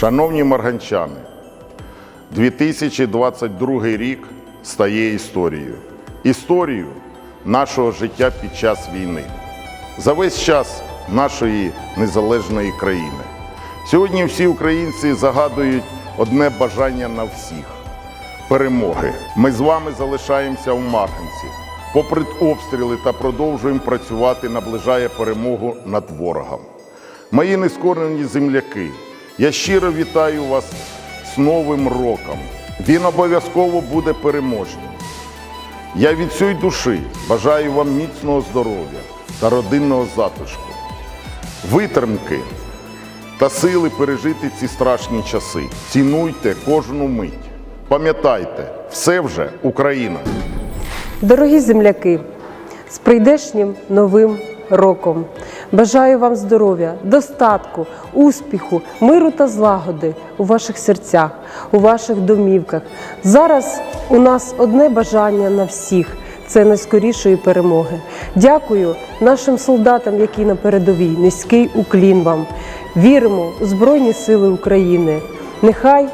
Шановні марганчани, 2022 рік стає історією. Історією нашого життя під час війни. За весь час нашої незалежної країни. Сьогодні всі українці загадують одне бажання на всіх перемоги. Ми з вами залишаємося у Марганці. Попри обстріли та продовжуємо працювати, наближає перемогу над ворогом. Мої нескорені земляки, я щиро вітаю вас з Новим роком. Він обов'язково буде переможним. Я від всієї душі бажаю вам міцного здоров'я та родинного затишку, витримки та сили пережити ці страшні часи. Цінуйте кожну мить. Пам'ятайте, все вже Україна. Дорогі земляки, з прийдешнім новим роком. Бажаю вам здоров'я, достатку, успіху, миру та злагоди у ваших серцях, у ваших домівках. Зараз у нас одне бажання на всіх це найскорішої перемоги. Дякую нашим солдатам, які на передовій. Низький уклін вам. Віримо у Збройні Сили України. Нехай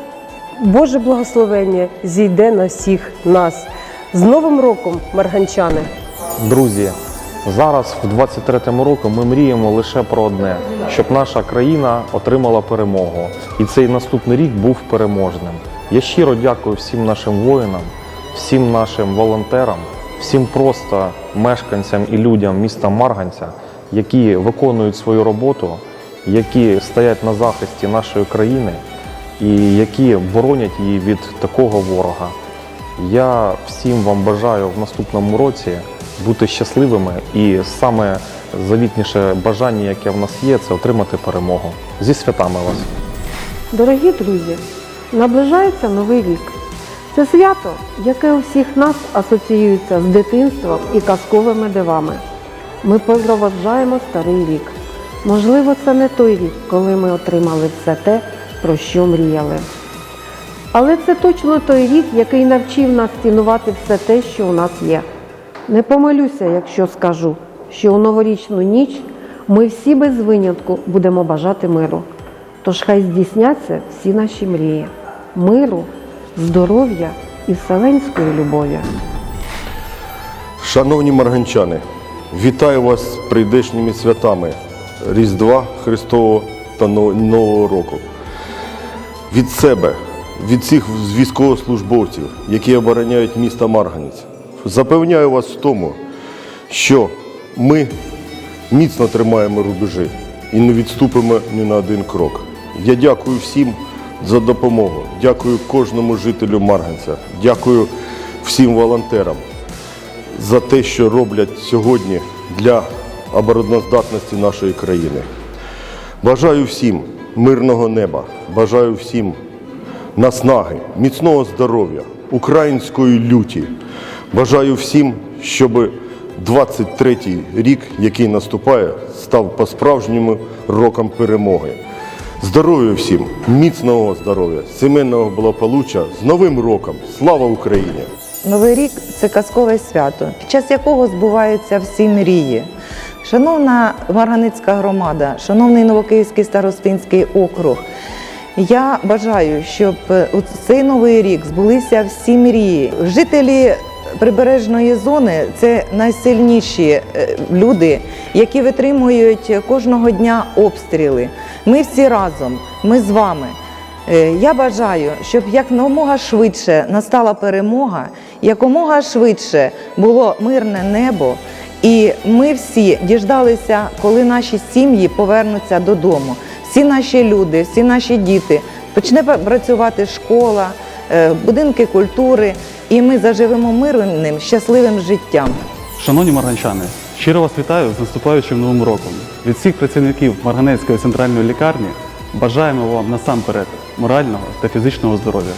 Боже благословення зійде на всіх нас. З Новим роком, марганчани! Друзі, зараз в 23-му році ми мріємо лише про одне, щоб наша країна отримала перемогу. І цей наступний рік був переможним. Я щиро дякую всім нашим воїнам, всім нашим волонтерам, всім просто мешканцям і людям міста Марганця, які виконують свою роботу, які стоять на захисті нашої країни і які боронять її від такого ворога. Я всім вам бажаю в наступному році бути щасливими і саме завітніше бажання, яке в нас є, це отримати перемогу. Зі святами вас! Дорогі друзі, наближається новий рік. Це свято, яке у всіх нас асоціюється з дитинством і казковими дивами. Ми проводжаємо старий рік. Можливо, це не той рік, коли ми отримали все те, про що мріяли. Але це точно той рік, який навчив нас цінувати все те, що у нас є. Не помилюся, якщо скажу, що у новорічну ніч ми всі без винятку будемо бажати миру. Тож хай здійсняться всі наші мрії, миру, здоров'я і вселенської любові. Шановні марганчани, вітаю вас з прийдешніми святами Різдва Христового та Нового року. Від себе, від всіх військовослужбовців, які обороняють місто Марганець, запевняю вас в тому, що ми міцно тримаємо рубежі і не відступимо ні на один крок. Я дякую всім за допомогу. Дякую кожному жителю Марганця. Дякую всім волонтерам за те, що роблять сьогодні для обороноздатності нашої країни. Бажаю всім мирного неба, бажаю всім наснаги, міцного здоров'я, української люті. Бажаю всім, щоб 23-й рік, який наступає, став по-справжньому роком перемоги. Здоров'я всім, міцного здоров'я, сімейного благополуччя з Новим роком! Слава Україні! Новий рік це казкове свято, під час якого збуваються всі мрії. Шановна Марганицька громада, шановний Новокиївський старостинський округ, я бажаю, щоб у цей новий рік збулися всі мрії. Жителі прибережної зони це найсильніші е, люди, які витримують кожного дня обстріли. Ми всі разом, ми з вами. Е, Я бажаю, щоб якомога швидше настала перемога, якомога швидше було мирне небо, і ми всі діждалися, коли наші сім'ї повернуться додому. Всі наші люди, всі наші діти почне працювати школа, е, будинки культури, і ми заживемо мирним, щасливим життям. Шановні марганчани, щиро вас вітаю з наступаючим новим роком. Від всіх працівників Марганецької центральної лікарні бажаємо вам насамперед морального та фізичного здоров'я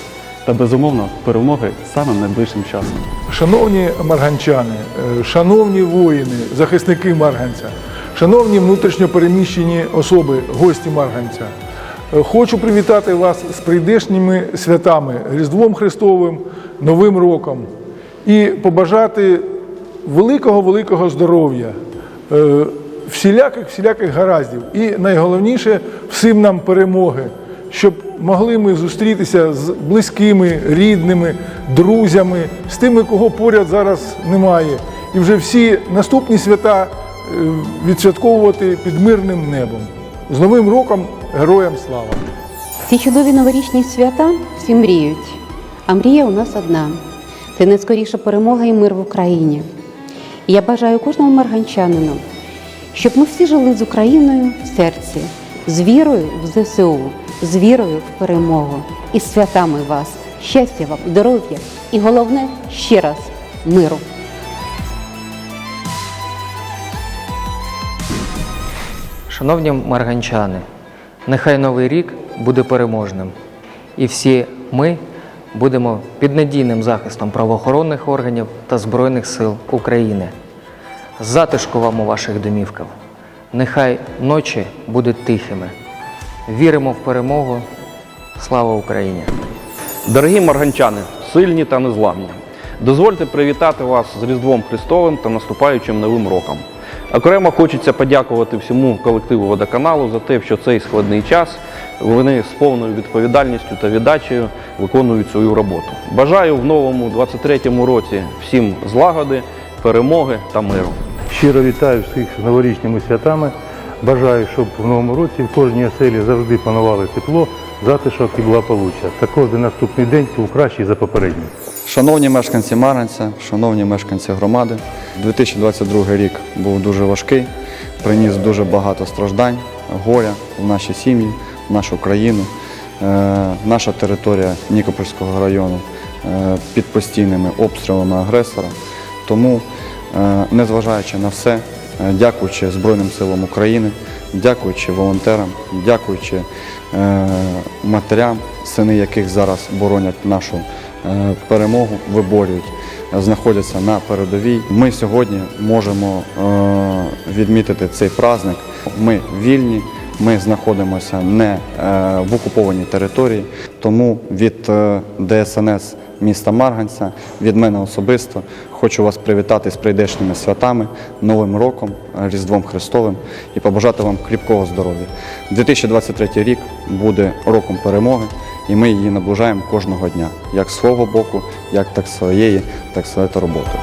та безумовно перемоги самим найближчим часом. Шановні марганчани, е, шановні воїни, захисники Марганця, шановні внутрішньопереміщені особи, гості Марганця, хочу привітати вас з прийдешніми святами Різдвом Христовим, Новим роком і побажати великого-великого здоров'я, е, всіляких всіляких гараздів. І найголовніше всім нам перемоги, щоб могли ми зустрітися з близькими, рідними, друзями, з тими, кого поряд зараз немає. І вже всі наступні свята е, відсвятковувати під мирним небом. З Новим роком героям слава! Ці чудові новорічні свята всі мріють, а мрія у нас одна це найскоріша перемога і мир в Україні. І я бажаю кожному марганчанину, щоб ми всі жили з Україною в серці, з вірою в ЗСУ, з вірою в перемогу і святами вас. Щастя вам, здоров'я і головне ще раз миру. Шановні марганчани, нехай новий рік буде переможним, і всі ми будемо під надійним захистом правоохоронних органів та Збройних сил України. Затишку вам у ваших домівках. Нехай ночі будуть тихими. Віримо в перемогу. Слава Україні! Дорогі марганчани, сильні та незламні, дозвольте привітати вас з Різдвом Христовим та наступаючим Новим роком. Окремо хочеться подякувати всьому колективу водоканалу за те, що цей складний час вони з повною відповідальністю та віддачею виконують свою роботу. Бажаю в новому 23-му році всім злагоди, перемоги та миру. Щиро вітаю всіх з новорічними святами. Бажаю, щоб в новому році в кожній оселі завжди панували тепло, затишок і благополуччя. Та кожен наступний день був кращий за попередній. Шановні мешканці Марганця, шановні мешканці громади, 2022 рік був дуже важкий, приніс дуже багато страждань, горя в наші сім'ї, в нашу країну. Е, Наша територія Нікопольського району е, під постійними обстрілами агресора. Тому, е, незважаючи на все, дякуючи Збройним силам України, дякуючи волонтерам, дякуючи матерям, сини яких зараз боронять нашу перемогу, виборюють, е, знаходяться на передовій. Ми сьогодні можемо е, відмітити цей праздник. Ми вільні. Ми знаходимося не е, в окупованій території, тому від е, ДСНС міста Марганця, від мене особисто хочу вас привітати з прийдешніми святами, Новим роком, Різдвом Христовим і побажати вам кріпкого здоров'я. 2023 рік буде роком перемоги, і ми її наближаємо кожного дня, як свого боку, як так своєї, так своєї роботи.